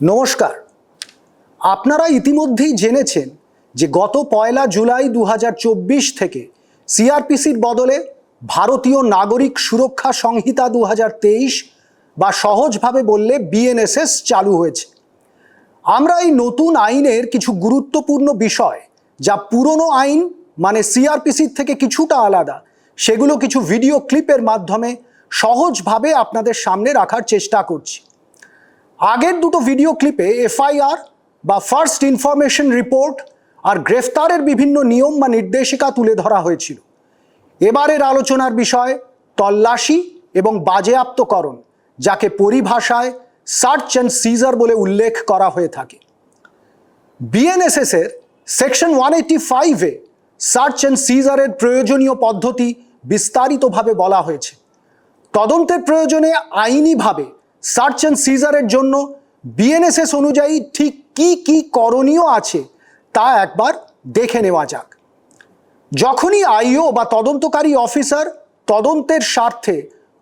নমস্কার। আপনারা ইতিমধ্যেই জেনেছেন যে গত পয়লা জুলাই দু হাজার চব্বিশ থেকে সিআরপিসির বদলে ভারতীয় নাগরিক সুরক্ষা সংহিতা দু হাজার তেইশ বা সহজভাবে বললে বিএনএসএস চালু হয়েছে। আমরা এই নতুন আইনের কিছু গুরুত্বপূর্ণ বিষয় যা পুরনো আইন মানে সিআরপিসির থেকে কিছুটা আলাদা সেগুলো কিছু ভিডিও ক্লিপের মাধ্যমে সহজভাবে আপনাদের সামনে রাখার চেষ্টা করছি। আগের দুটো ভিডিও ক্লিপে এফআইআর বা ফার্স্ট ইনফরমেশন রিপোর্ট আর গ্রেফতারের বিভিন্ন নিয়ম বা নির্দেশিকা তুলে ধরা হয়েছিল। এবারের আলোচনার বিষয় তল্লাশি এবং বাজেয়াপ্তকরণ, যাকে পরিভাষায় সার্চ অ্যান্ড সিজার বলে উল্লেখ করা হয়ে থাকে। বিএনএসএস এর সেকশন ওয়ান এইটি ফাইভে সার্চ অ্যান্ড সিজারের প্রয়োজনীয় পদ্ধতি বিস্তারিতভাবে বলা হয়েছে। তদন্তের প্রয়োজনে আইনিভাবে সার্চ অ্যান্ড সিজারের জন্য বিএনএসএস অনুযায়ী ঠিক কি কি করণীয় আছে তা একবার দেখে নেওয়া যাক। যখনই আইও বা তদন্তকারী অফিসার তদন্তের স্বার্থে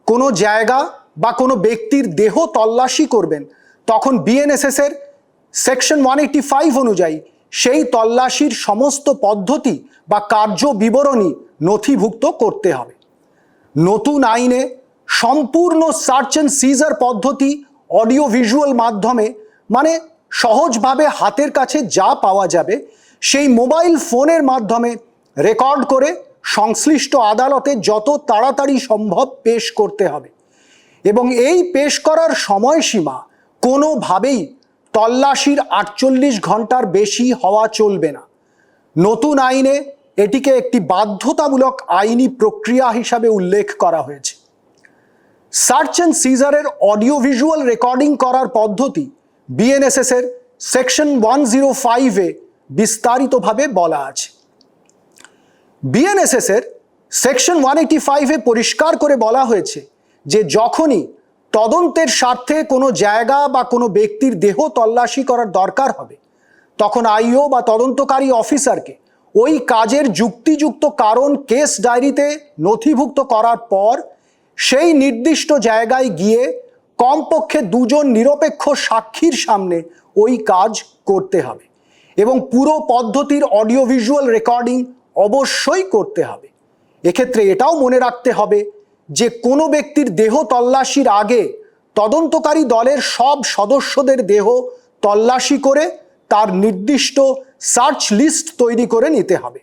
কোনো জায়গা বা কোনো ব্যক্তির দেহ তল্লাশি করবেন, তখন বিএনএসএস এর সেকশন ওয়ান এইটি ফাইভ অনুযায়ী সেই তল্লাশির সমস্ত পদ্ধতি বা কার্য বিবরণী নথিভুক্ত করতে হবে। নতুন আইনে সম্পূর্ণ সার্চ অ্যান্ড সিজার পদ্ধতি অডিও ভিজুয়াল মাধ্যমে মানে সহজভাবে হাতের কাছে যা পাওয়া যাবে, সেই মোবাইল ফোনের মাধ্যমে রেকর্ড করে সংশ্লিষ্ট আদালতে যত তাড়াতাড়ি সম্ভব পেশ করতে হবে। এবং এই পেশ করার সময়সীমা কোনোভাবেই তল্লাশির আটচল্লিশ ঘণ্টার বেশি হওয়া চলবে না। নতুন আইনে এটিকে একটি বাধ্যতামূলক আইনি প্রক্রিয়া হিসাবে উল্লেখ করা হয়েছে। সার্চ অ্যান্ড সিজারের অডিও ভিজুয়াল রেকর্ডিং করার পদ্ধতি বিএনএসএস এর সেকশন ওয়ান জিরো ফাইভে বিস্তারিতভাবে বলা আছে। বিএনএসএস এর সেকশন ওয়ান এইটি ফাইভে পরিষ্কার করে বলা হয়েছে যে যখনই তদন্তের স্বার্থে কোনো জায়গা বা কোনো ব্যক্তির দেহ তল্লাশি করার দরকার হবে, তখন আইও বা তদন্তকারী অফিসারকে ওই কাজের যুক্তিযুক্ত কারণ কেস ডায়েরিতে নথিভুক্ত করার পর সেই নির্দিষ্ট জায়গায় গিয়ে কমপক্ষে দুজন নিরপেক্ষ সাক্ষীর সামনে ওই কাজ করতে হবে এবং পুরো পদ্ধতির অডিও ভিজুয়াল রেকর্ডিং অবশ্যই করতে হবে। এক্ষেত্রে এটাও মনে রাখতে হবে যে কোনো ব্যক্তির দেহ তল্লাশির আগে তদন্তকারী দলের সব সদস্যদের দেহ তল্লাশি করে তার নির্দিষ্ট সার্চ লিস্ট তৈরি করে নিতে হবে।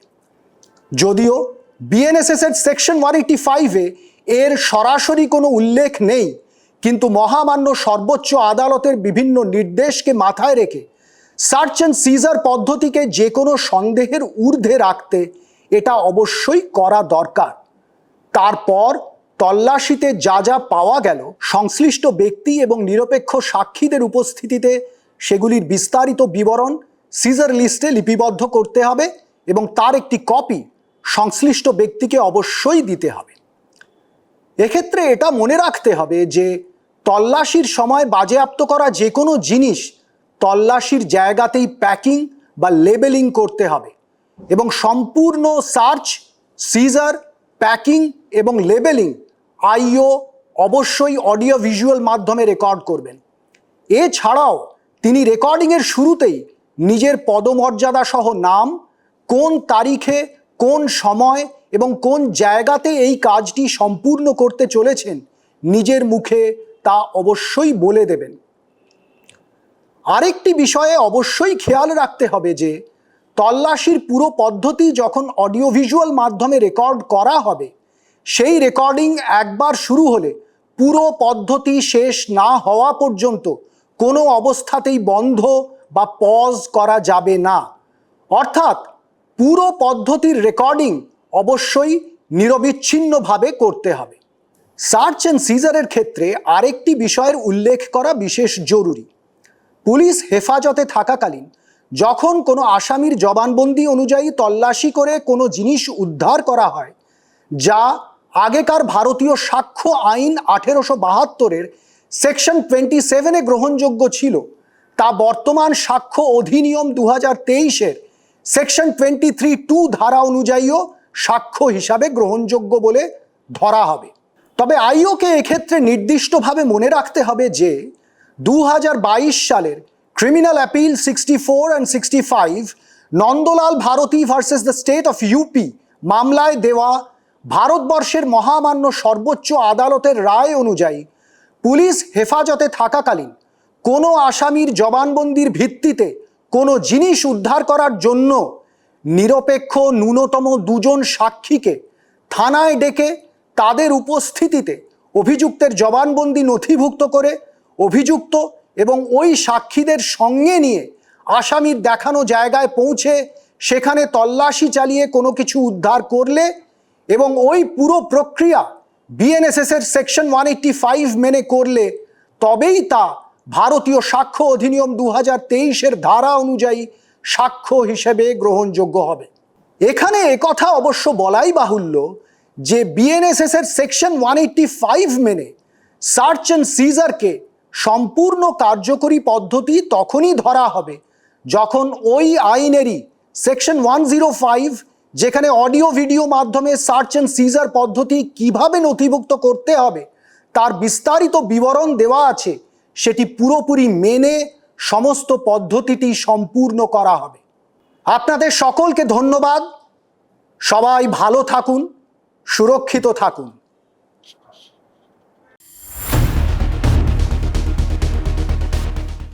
যদিও বিএনএসএস এর সেকশন ওয়ান এইটি ফাইভে এর সরাসরি কোনো উল্লেখ নেই, কিন্তু মহামান্য সর্বোচ্চ আদালতের বিভিন্ন নির্দেশকে মাথায় রেখে সার্চ অ্যান্ড সিজার পদ্ধতিকে যে কোনো সন্দেহের ঊর্ধ্বে রাখতে এটা অবশ্যই করা দরকার। তারপর তল্লাশিতে যা যা পাওয়া গেল, সংশ্লিষ্ট ব্যক্তি এবং নিরপেক্ষ সাক্ষীদের উপস্থিতিতে সেগুলির বিস্তারিত বিবরণ সিজার লিস্টে লিপিবদ্ধ করতে হবে এবং তার একটি কপি সংশ্লিষ্ট ব্যক্তিকে অবশ্যই দিতে হবে। এক্ষেত্রে এটা মনে রাখতে হবে যে তল্লাশির সময় বাজেয়াপ্ত করা যে কোনো জিনিস তল্লাশির জায়গাতেই প্যাকিং বা লেবেলিং করতে হবে এবং সম্পূর্ণ সার্চ, সিজার, প্যাকিং এবং লেবেলিং আইও অবশ্যই অডিও ভিজুয়াল মাধ্যমে রেকর্ড করবেন। এছাড়াও তিনি রেকর্ডিংয়ের শুরুতেই নিজের পদমর্যাদা সহ নাম, কোন তারিখে, কোন সময় এবং কোন জায়গাতে এই কাজটি সম্পূর্ণ করতে চলেছেন নিজের মুখে তা অবশ্যই বলে দেবেন। আরেকটি বিষয়ে অবশ্যই খেয়াল রাখতে হবে যে, তল্লাশির পুরো পদ্ধতি যখন অডিও ভিজুয়াল মাধ্যমে রেকর্ড করা হবে, সেই রেকর্ডিং একবার শুরু হলে পুরো পদ্ধতি শেষ না হওয়া পর্যন্ত কোনো অবস্থাতেই বন্ধ বা পজ করা যাবে না। অর্থাৎ পুরো পদ্ধতির রেকর্ডিং অবশ্যই নিরবিচ্ছিন্নভাবে করতে হবে। সার্চ অ্যান্ড সিজারের ক্ষেত্রে আরেকটি বিষয়ের উল্লেখ করা বিশেষ জরুরি। পুলিশ হেফাজতে থাকাকালীন যখন কোনো আসামির জবানবন্দি অনুযায়ী তল্লাশি করে কোনো জিনিস উদ্ধার করা হয়, যা আগেকার ভারতীয় সাক্ষ্য আইন আঠেরোশো বাহাত্তরের সেকশন টোয়েন্টি সেভেনে গ্রহণযোগ্য ছিল, তা বর্তমান সাক্ষ্য অধিনিয়ম দু হাজার তেইশের সেকশন টোয়েন্টি থ্রি টু ধারা অনুযায়ীও সাক্ষ্য হিসাবে গ্রহণযোগ্য বলে ধরা হবে। তবে আইওকে এক্ষেত্রে নির্দিষ্টভাবে মনে রাখতে হবে যে দু হাজার বাইশ সালের criminal appeal sixty four and sixty five Nandlal Bharati versus the state of U মামলায় দেওয়া ভারতবর্ষের মহামান্য সর্বোচ্চ আদালতের রায় অনুযায়ী পুলিশ হেফাজতে থাকাকালীন কোনো আসামির জবানবন্দির ভিত্তিতে কোনো জিনিস উদ্ধার করার জন্য নিরপেক্ষ ন্যূনতম দুজন সাক্ষীকে থানায় ডেকে তাদের উপস্থিতিতে অভিযুক্তের জবানবন্দি নথিভুক্ত করে অভিযুক্ত এবং ওই সাক্ষীদের সঙ্গে নিয়ে আসামির দেখানো জায়গায় পৌঁছে সেখানে তল্লাশি চালিয়ে কোনো কিছু উদ্ধার করলে এবং ওই পুরো প্রক্রিয়া বিএনএসএস এর সেকশন ওয়ান এইট্টি ফাইভ মেনে করলে তবেই তা ভারতীয় সাক্ষ্য অধিনিয়ম দু হাজার তেইশের ধারা অনুযায়ী সাক্ষ্য হিসেবে গ্রহণযোগ্য হবে। এখানে একথা অবশ্য বলাই বাহুল্য যে বিএনএসএস এর সেকশন ওয়ান এইট্টি ফাইভ মেনে সার্চ অ্যান্ড সিজারকে সম্পূর্ণ কার্যকরী পদ্ধতি তখনই ধরা হবে যখন ওই আইনেরই সেকশন ওয়ান জিরো ফাইভ যেখানে অডিও ভিডিও মাধ্যমে সার্চ অ্যান্ড সিজার পদ্ধতি কীভাবে নথিভুক্ত করতে হবে, তার বিস্তারিত বিবরণ দেওয়া আছে, সেটি পুরোপুরি মেনে সমস্ত পদ্ধতিটি সম্পূর্ণ করা হবে। আপনাদের সকলকে ধন্যবাদ। সবাই ভালো থাকুন সুরক্ষিত থাকুন।